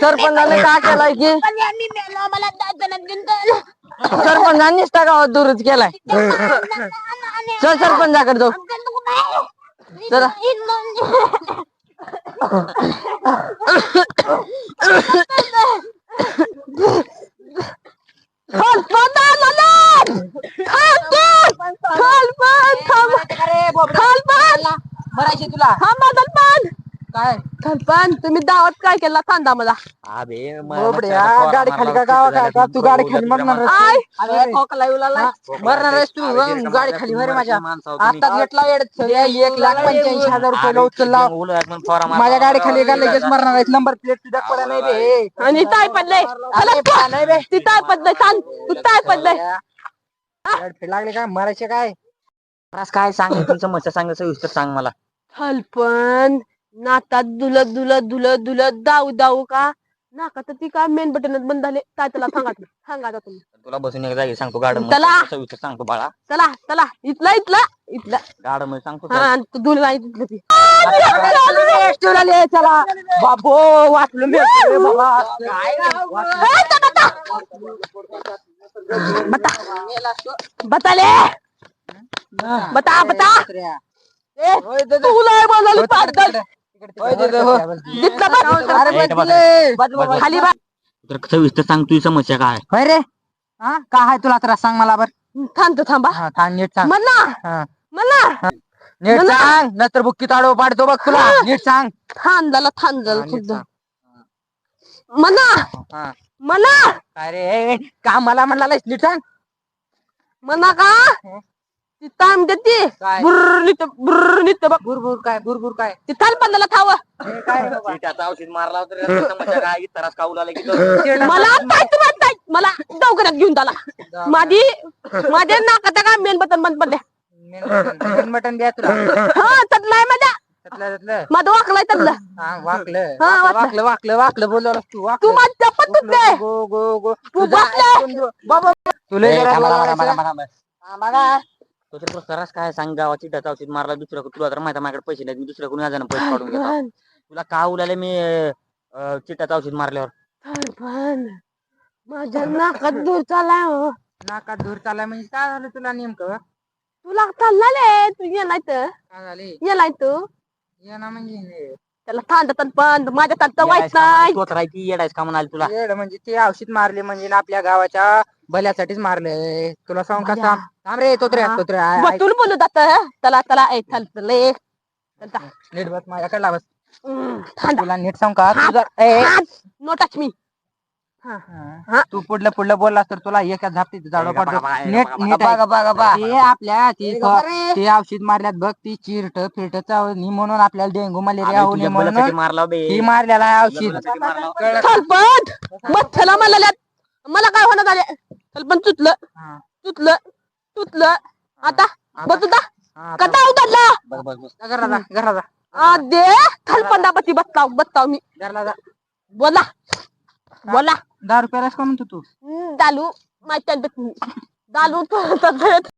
सरपंचाने काय केलाय की पण यांनी मेलो मला दवाखान्यात घेऊन गेलं. सरपंचांनीच त्या गावात दुरुस्त केलाय चल सरपंचाकडे जाऊ अंकल तू कुठे आहे? चला. भरायची तुला? थांबा खालपान काय? खालपान तुम्ही दावत काय केला? सांगा मला. अबे बोबड्या, गाडी खाली का गावा काय का? तू गाडी खाली मारणार आय अरे, खोकला येऊ लागलाय. मरणार आहेस तू हं? गाडी खाली भरे माझ्या. आता घेतला वेळ एक लाख पंच्याऐंशी हजार रुपये उचलला माझ्या गाडी खाली का लगेच मरणार आहेस. नंबर प्लेट तुझ्या पडा नाही रे आणि ताय पडलंय अरे, नाही बे. ती ताय पडलंय सांग तू ताय पडलंय लागले काय? मरायचे काय? काय सांग तुझी समस्या सांग सविस्तर सांग मला. खालपण नातात दुलत दुलत दुलत दुलत दाऊ दाऊ का? नाका तर ती का मेन बटनच बंद झाले? काय त्याला सांगा तुम्ही. सांगा आता तुम्ही. तुला बसून एक जागी सांगतो गार्डन चला. सविस्तर सांगतो बाळा. चला चला. इथला इथला. इथला. गार्डनमध्ये सांगतो हा आणि तू दुल नाही तिथलं ती. चला बाबो वाचलो मी बाबा. बता. बता बता तुला आहे खाली बघ. तर सविस्तर सांग तुझी समस्या काय होय रे. हा? काय आहे तुला त्रास? सांग मला बर. थांबतो थांबा. हा थांब नीट सांग. मला हा. मला नीट मला- सांग. नंतर बुक्की ताडो पाडतो बघ तुला. नीट सांग. थांबला थांबला हा, नीट खुद्द. सांग. मला हा. मला अरे का मला म्हणाला नीट सांग. म्हणा का? ती ताम देते. काय? बुर्र नित बुर्र नित बघ. बुरबुर काय? बुरबुर काय? ती थाल पंदाला थाव. काय? त्याचा औषध मारला होता रे, त्याची समस्या काय? त्रास काऊ लागला की तो? मला काय तू मला दवाखान्यात घेऊन आला माझी माझ्या नाकात का? मेन बटन बंद पडले मटन द्या तुला. हा तटलाय माझ्या. त्यातलं त्यातलं माझं वाकलाय तटलं हा वाकलं. हा, वाकलं. वाकलं वाकलं तू तू वाकलं. तुटले गो गो गो. तू तुझा. ऐकून. बाबा तुला ए, जरा थांबा, थांबा, थांबा, बोलायचं. थांबा, थांबा. तर त्रास काय? सांग गावाची त्याचा औषध मारला दुसऱ्या तुला तर माहिती माझ्याकडे पैसे नाहीत मी दुसऱ्या कोणी आजानं पैसे काढून घेतो. तुला का उलाले मी अं, चिट्ट्याचं औषध मारल्यावर? पण माझ्या नाकात दूर चालाय हो. नाकात धूर चाललाय म्हणजे काय झालं तुला नेमकं? तुला चालला तू येलाय तर. काय झाले? येलाय तू. ये ना म्हणजे त्याला थांबत पण माझ्या तात्या वाईट नाही. का म्हणाल तुला. येड म्हणजे ते औषध मारले म्हणजे ना आपल्या गावाच्या भल्यासाठीच मारले तुला सांग का? भल्या. थांब. थांब रे तोत्रे हा. तोत्रे आय- आय- बतून बोलू जात चला चला ए चालतले नीट बस माझ्याकडे लावस. नो तुला नीट सांग का? तुझा ए. टच मी हा. तू पुढलं पुढलं बोललास तर तुला एका झापतीत झाडं बघा, पडतो नीट नीट बघा, बघा बघा. ते आपल्या ते ते औषध मारल्यात बघ ती चिरट फिरट चावणी म्हणून आपल्याला डेंगू मलेरिया होऊ नये म्हणून मारला बे. ती मारलेला आहे औषध. मच्छला मला काय होणार झाले सरपंच तुटलं. हा. तुटलं. तुटलं. आता. बसू दा. हा, आता. कदा उतरला? घरा जा घरा जा. आ, दे बसताव बसताव मी. घरला जा. बोला. बोला. दहा रुपयालाच का म्हणतो तू. दालू. माहिती दालू तो